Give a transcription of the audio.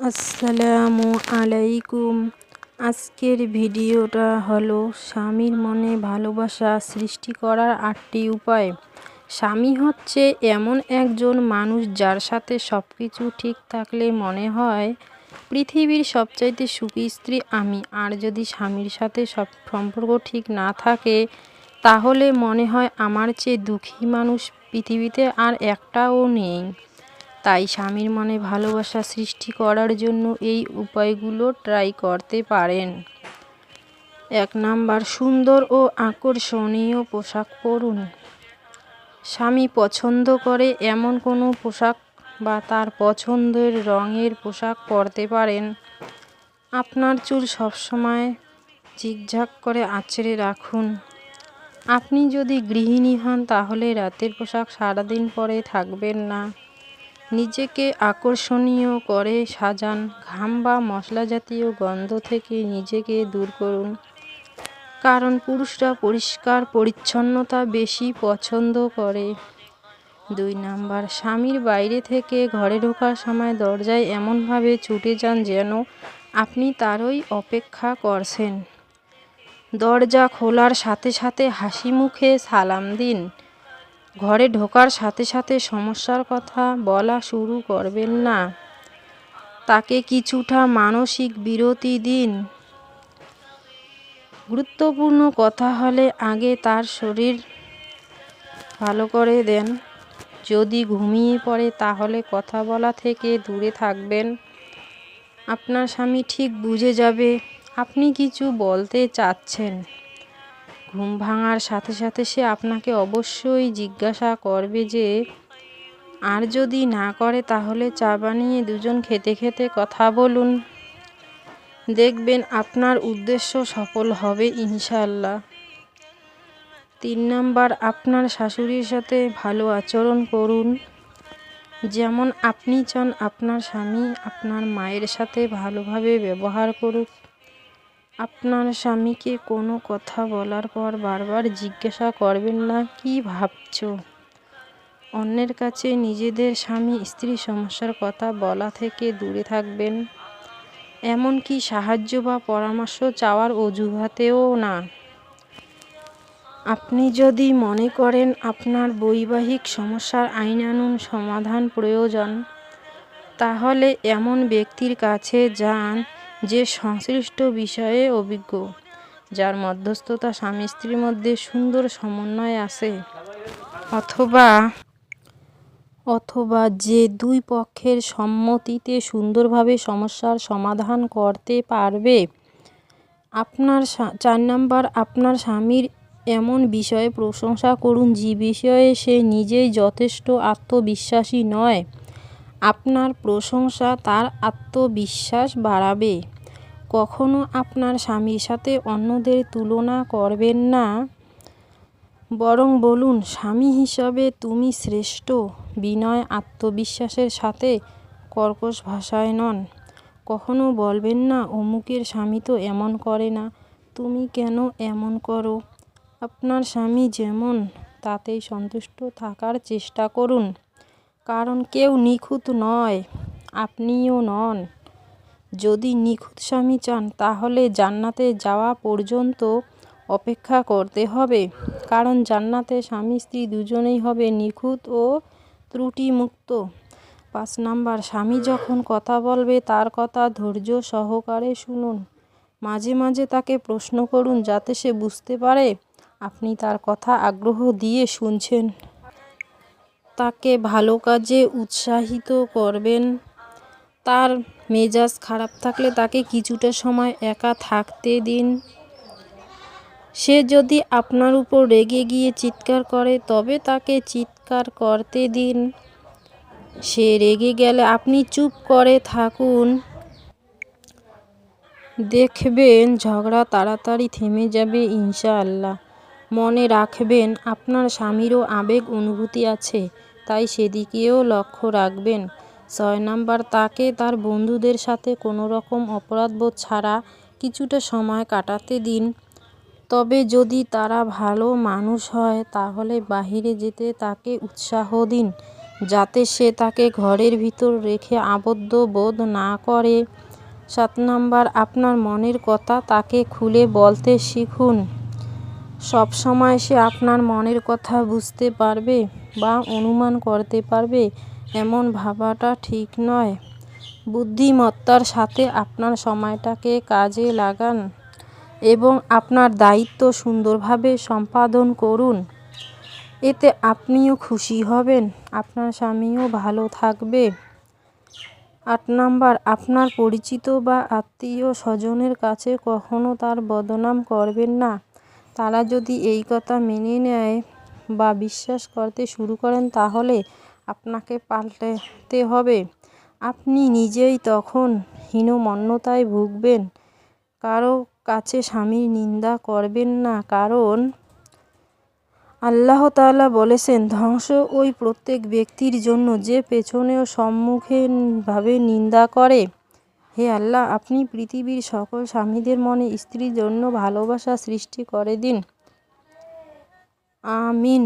আসসালামু আলাইকুম। আজকের ভিডিওটা হলো স্বামীর মনে ভালোবাসা সৃষ্টি করার আটটি উপায়। স্বামী হচ্ছে এমন একজন মানুষ যার সাথে সব কিছু ঠিক থাকলে মনে হয়, পৃথিবীর সবচাইতে সুখী স্ত্রী আমি। আর যদি স্বামীর সাথে সব সম্পর্ক ঠিক না থাকে, তাহলে মনে হয় আমার চেয়ে দুঃখী মানুষ পৃথিবীতে আর একটাও নেই। তাই স্বামীর মনে ভালোবাসা সৃষ্টি করার জন্য এই উপায়গুলো ট্রাই করতে পারেন। এক নাম্বার, সুন্দর ও আকর্ষণীয় পোশাক পরুন। স্বামী পছন্দ করে এমন কোনো পোশাক বা তার পছন্দের রঙের পোশাক পরতে পারেন। আপনার চুল সবসময় ঝিকঝাক করে আঁচড়ে রাখুন। আপনি যদি গৃহিণী হন তাহলে রাতের পোশাক সারাদিন পরে থাকবেন না। নিজেকে আকর্ষণীয় করে সাজান। ঘাম বা মশলা জাতীয় গন্ধ থেকে নিজেকে দূর করুন। কারণ পুরুষরা পরিষ্কার পরিচ্ছন্নতা বেশি পছন্দ করে। দুই নাম্বার, স্বামীর বাইরে থেকে ঘরে ঢোকার সময় দরজায় এমনভাবে ছুটে যান যেন আপনি তারই অপেক্ষা করছেন। দরজা খোলার সাথে সাথে হাসি মুখে সালাম দিন। ঘরে ঢোকার সাথে সাথে সমস্যার কথা বলা শুরু করবেন না। তাকে কিছুটা মানসিক বিরতি দিন। গুরুত্বপূর্ণ কথা হলে আগে তার শরীর ভালো করে দেন। যদি ঘুমিয়ে পড়ে তাহলে কথা বলা থেকে দূরে থাকবেন। আপনার স্বামী ঠিক বুঝে যাবে। আপনি কিছু বলতে চাচ্ছেন। ঘুম ভাঙার সাথে সাথে সে আপনাকে অবশ্যই জিজ্ঞাসা করবে যে, আর যদি না করে তাহলে চা বানিয়ে দুজন খেতে খেতে কথা বলুন। দেখবেন আপনার উদ্দেশ্য সফল হবে ইনশাল্লাহ তিন নাম্বার, আপনার শাশুড়ির সাথে ভালো আচরণ করুন। যেমন আপনি চান আপনার স্বামী আপনার মায়ের সাথে ভালোভাবে ব্যবহার করুক। আপনার স্বামীকে কোনো কথা বলার পর বারবার জিজ্ঞাসা করবেন না, কি ভাবছ? অন্যের কাছে নিজেদের স্বামী স্ত্রী সমস্যার কথা বলা থেকে দূরে থাকবেন। এমনকি সাহায্য বা পরামর্শ চাওয়ার অজুহাতেও না। আপনি যদি মনে করেন আপনার বৈবাহিক সমস্যার আইনানুন সমাধান প্রয়োজন, তাহলে এমন ব্যক্তির কাছে যান যে সংশ্লিষ্ট বিষয়ে অভিজ্ঞ, যার মধ্যস্থতা স্বামী স্ত্রীর মধ্যে সুন্দর সমন্বয় আছে, অথবা অথবা যে দুই পক্ষের সম্মতিতে সুন্দরভাবে সমস্যার সমাধান করতে পারবে, আপনার চার নাম্বার, আপনার স্বামীর এমন বিষয়ে প্রশংসা করুন, যে বিষয়ে সে নিজেই যথেষ্ট আত্মবিশ্বাসী নয়। আপনার প্রশংসা তার আত্মবিশ্বাস বাড়াবে। কখনো আপনার স্বামীর সাথে অন্যদের তুলনা করবেন না। বরং বলুন, স্বামী হিসাবে তুমি শ্রেষ্ঠ, বিনয় আত্মবিশ্বাসের সাথে কর্কশ ভাষায় নন। কখনো বলবেন না, অমুকের স্বামী তো এমন করে না, তুমি কেন এমন করো? আপনার স্বামী যেমন, তাতেই সন্তুষ্ট থাকার চেষ্টা করুন। কারণ কেউ নিখুঁত নয়, আপনিও নন। যদি নিখুঁত স্বামী চান, তাহলে জান্নাতে যাওয়া পর্যন্ত অপেক্ষা করতে হবে, কারণ জান্নাতে স্বামী স্ত্রী দুজনেই হবে নিখুঁত ও ত্রুটিমুক্ত। পাঁচ নাম্বার, স্বামী যখন কথা বলবে, তার কথা ধৈর্য সহকারে শুনুন। মাঝে মাঝে তাকে প্রশ্ন করুন, যাতে সে বুঝতে পারে আপনি তার কথা আগ্রহ দিয়ে শুনছেন। তাকে ভালো কাজে উৎসাহিত করবেন। তার মেজাজ খারাপ থাকলে তাকে কিছুটা সময় একা থাকতে দিন। সে যদি আপনার উপর রেগে গিয়ে চিৎকার করে, তবে তাকে চিৎকার করতে দিন। সে রেগে গেলে আপনি চুপ করে থাকুন। দেখবেন ঝগড়া তাড়াতাড়ি থেমে যাবে ইনশাআল্লাহ। মনে রাখবেন, আপনার স্বামীরও আবেগ অনুভূতি আছে, তাই সেদিকেও লক্ষ্য রাখবেন। ছয় নাম্বার, তাকে তার বন্ধুদের সাথে কোনো রকম অপরাধবোধ ছাড়া কিছুটা সময় কাটাতে দিন। তবে যদি তারা ভালো মানুষ হয়, তাহলে বাহিরে যেতে তাকে উৎসাহ দিন, যাতে সে তাকে ঘরের ভিতর রেখে আবদ্ধ বোধ না করে। সাত নাম্বার, আপনার মনের কথা তাকে খুলে বলতে শিখুন। সব সময় সে আপনার মনের কথা বুঝতে পারবে বা অনুমান করতে পারবে, এমন ভাবাটা ঠিক নয়। বুদ্ধিমত্তার সাথে আপনার সময়টাকে কাজে লাগান এবং আপনার দায়িত্ব সুন্দরভাবে সম্পাদন করুন। এতে আপনিও খুশি হবেন, আপনার স্বামীও ভালো থাকবে। আট নাম্বার, আপনার পরিচিত বা আত্মীয় স্বজনের কাছে কখনো তার বদনাম করবেন না। তারা যদি এই কথা মেনে নেয় বা বিশ্বাস করতে শুরু করেন, তাহলে আপনাকে পাল্টাতে হবে। আপনি নিজেই তখন হীনমন্যতায় ভুগবেন। কারও কাছে স্বামীর নিন্দা করবেন না, কারণ আল্লাহ তাআলা বলেছেন, ধ্বংস ওই প্রত্যেক ব্যক্তির জন্য যে পেছনে ও সম্মুখে ভাবে নিন্দা করে। হে আল্লাহ আপনি পৃথিবীর সকল স্বামীদের মনে স্ত্রীর জন্য ভালোবাসা সৃষ্টি করে দিন। আমিন।